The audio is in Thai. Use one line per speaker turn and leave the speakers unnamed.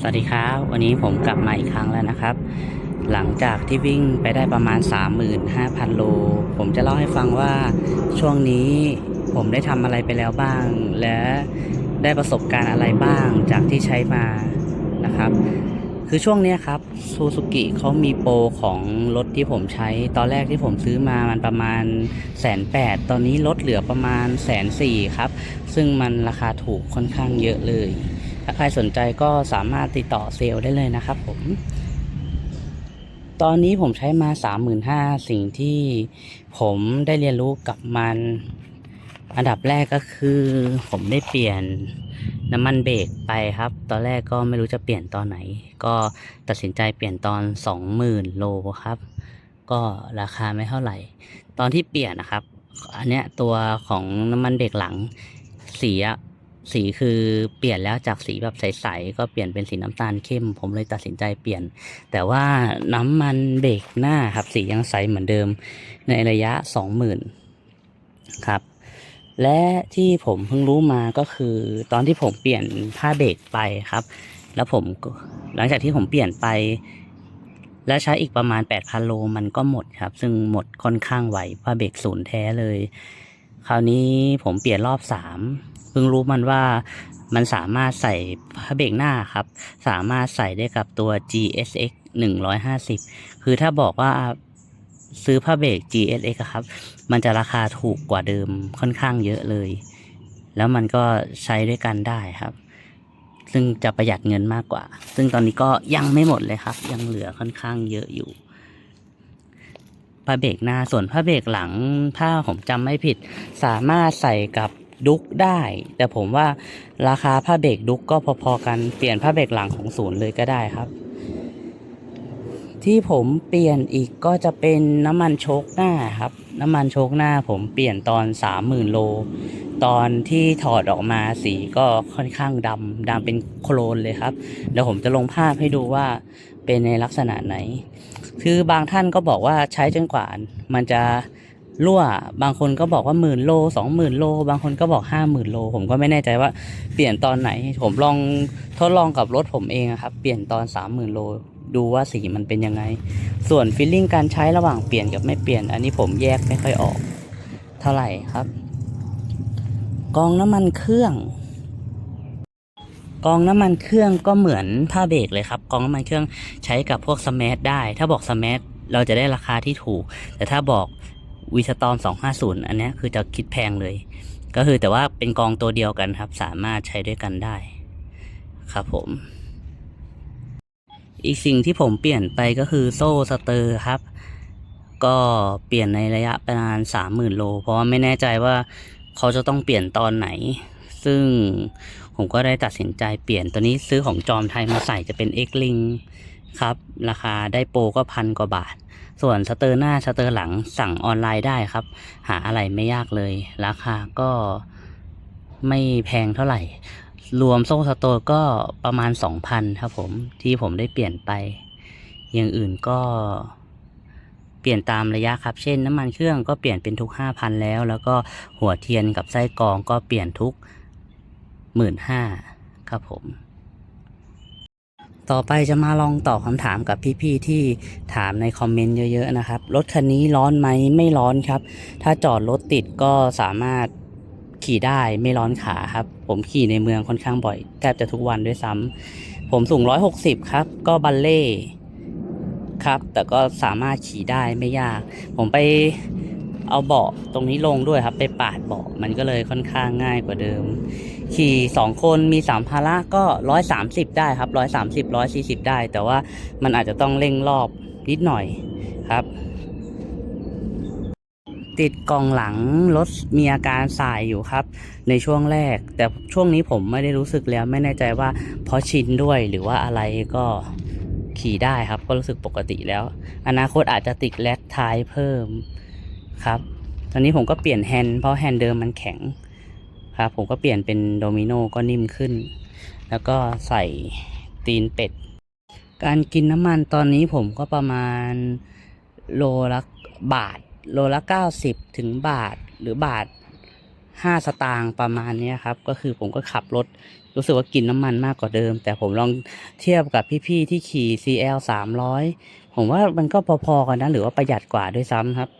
สวัสดีครับ วันนี้ผมกลับมาอีกครั้งแล้วนะครับ หลังจากที่วิ่งไปได้ประมาณ 35,000 โล ผมจะเล่าให้ฟังว่าช่วงนี้ผมได้ทำอะไรไปแล้วบ้าง และได้ประสบการณ์อะไรบ้างจากที่ใช้มานะครับ คือช่วงนี้ครับซูซูกิเขามีโปรของรถที่ผมใช้ ตอนแรกที่ผมซื้อมามันประมาณแสนแปดตอนนี้ลดเหลือประมาณแสนสี่ครับ ซึ่งมันราคาถูกค่อนข้างเยอะเลย ถ้าใครสนใจก็สามารถติดต่อเซลล์ได้เลยนะครับผม ตอนนี้ผมใช้มา 35,000สิ่งที่ผมได้เรียนรู้กับมัน อันดับแรกก็คือผมได้เปลี่ยนน้ำมันเบรกไปครับ ตอนแรกก็ไม่รู้จะเปลี่ยนตอนไหน ก็ตัดสินใจเปลี่ยนตอน 20,000 โลครับ ก็ราคาไม่เท่าไหร่ ตอนที่เปลี่ยนนะครับ อันเนี้ยตัวของน้ำมันเบรกหลังสีอะ สีคือเปลี่ยนแล้วจากสีแบบใสๆก็เปลี่ยนเป็นสีน้ำตาลเข้ม ผมเลยตัดสินใจเปลี่ยน แต่ว่าน้ำมันเบรกหน้าครับสียังใสเหมือนเดิมในระยะ 20,000ครับและที่ผมเพิ่งรู้มาก็คือ ตอนที่ผมเปลี่ยนผ้าเบรกไปครับ แล้วผมหลังจากที่ผมเปลี่ยนไป และใช้อีกประมาณ8,000โลมันก็หมดครับ ซึ่งหมดค่อนข้างไวผ้าเบรกศูนย์แท้เลย คราวนี้ผมเปลี่ยนรอบสาม เพิ่งรู้มันว่ามันสามารถใส่ผ้าเบรกหน้าครับ สามารถใส่ได้กับตัว GSX 150 คือถ้าบอกว่าซื้อผ้าเบรก GSX ครับ มันจะราคาถูกกว่าเดิมค่อนข้างเยอะเลย แล้วมันก็ใช้ด้วยกันได้ครับ ซึ่งจะประหยัดเงินมากกว่า ซึ่งตอนนี้ก็ยังไม่หมดเลยครับ ยังเหลือค่อนข้างเยอะอยู่ผ้าเบรกหน้าส่วนผ้าเบรกหลังถ้าผมจำไม่ผิด สามารถใส่กับ ดุกได้ แต่ผมว่าราคาผ้าเบรกดุกก็พอๆกันเปลี่ยนผ้าเบรกหลังของศูนย์เลยก็ได้ครับ ที่ผมเปลี่ยนอีกก็จะเป็นน้ำมันโชคหน้าครับ น้ำมันโชคหน้าผมเปลี่ยนตอนสามหมื่นโล ตอนที่ถอดออกมาสีก็ค่อนข้างดำดำเป็นโคลนเลยครับเดี๋ยวผมจะลงภาพให้ดูว่าเป็นในลักษณะไหน คือบางท่านก็บอกว่าใช้จนกว่ามันจะ รั่ว บางคนก็บอกว่าหมื่นโลสองหมื่นโล บางคนก็บอกห้าหมื่นโล ผมก็ไม่แน่ใจว่าเปลี่ยนตอนไหน ผมลองทดลองกับรถผมเองครับ เปลี่ยนตอนสามหมื่นโล ดูว่าสีมันเป็นยังไง ส่วนฟีลลิ่งการใช้ระหว่างเปลี่ยนกับไม่เปลี่ยน อันนี้ผมแยกไม่ค่อยออก เท่าไหร่ครับ กองน้ำมันเครื่องกองน้ำมันเครื่องก็เหมือนผ้าเบรกเลยครับ กองน้ำมันเครื่องใช้กับพวกสมาร์ทได้ ถ้าบอกสมาร์ทเราจะได้ราคาที่ถูก แต่ถ้าบอก วีสตอม250 อันนี้คือจะคิดแพงเลย ก็คือแต่ว่าเป็นกองตัวเดียวกันครับ สามารถใช้ด้วยกันได้ ครับผม อีกสิ่งที่ผมเปลี่ยนไปก็คือโซ่สเตอร์ครับ ก็เปลี่ยนในระยะประมาณ 30,000 โล เพราะว่าไม่แน่ใจว่าเขาจะต้องเปลี่ยนตอนไหน ซึ่งผมก็ได้ตัดสินใจเปลี่ยนตัวนี้ซื้อของจอมไทยมาใส่จะเป็น X Link ครับ ราคาได้โปรก็พันกว่าบาท ส่วนสเตอร์หน้าสเตอร์หลังสั่งออนไลน์ได้ครับ หาอะไรไม่ยากเลย ราคาก็ไม่แพงเท่าไหร่ รวมโซ่สโตร์ก็ประมาณ 2,000ครับผมที่ผมได้เปลี่ยนไป อย่างอื่นก็เปลี่ยนตามระยะครับ เช่นน้ำมันเครื่องก็เปลี่ยนเป็นทุก 5,000 แล้ว แล้วก็หัวเทียนกับไส้กรองก็เปลี่ยนทุก 15,000ครับผม ต่อไปจะมาลองตอบคำถามกับพี่ๆที่ถามในคอมเมนต์เยอะๆนะครับ รถคันนี้ร้อนไหมไม่ร้อนครับ ถ้าจอดรถติดก็สามารถขี่ได้ไม่ร้อนขาครับ ผมขี่ในเมืองค่อนข้างบ่อยแทบจะทุกวันด้วยซ้ำผมสูง 160 ครับ ก็บัลเล่ครับ แต่ก็สามารถขี่ได้ไม่ยาก ผมไป เอาเบาะตรงนี้ลงด้วยครับ ไปปาดเบาะมันก็เลยค่อนข้างง่ายกว่าเดิม ขี่สองคนมีสามภาระก็ร้อยสามสิบได้ครับร้อยสามสิบร้อยสี่สิบได้ แต่ว่ามันอาจจะต้องเร่งรอบนิดหน่อยครับ ติดกล่องหลังรถมีอาการสายอยู่ครับ ในช่วงแรก แต่ช่วงนี้ผมไม่ได้รู้สึกแล้วไม่แน่ใจว่าเพราะชินด้วยหรือว่าอะไรก็ขี่ได้ครับ ก็รู้สึกปกติแล้ว อนาคตอาจจะติดแลกท้ายเพิ่ม ครับตอนนี้ผมก็เปลี่ยนแฮนด์เพราะแฮนด์เดิมมันแข็งครับผมก็เปลี่ยนเป็นโดมิโนก็นิ่มขึ้น แล้วก็ใส่ตีนเป็ด การกินน้ำมันตอนนี้ผมก็ประมาณโลละบาท โลละ90 ถึงบาทหรือบาท 5 สตางค์ประมาณนี้ครับ ก็คือผมก็ขับรถรู้สึกว่ากินน้ำมันมากกว่าเดิม แต่ผมลองเทียบกับพี่ๆที่ขี่ CL 300 ผมว่ามันก็พอๆกันนะ หรือว่าประหยัดกว่าด้วยซ้ำครับ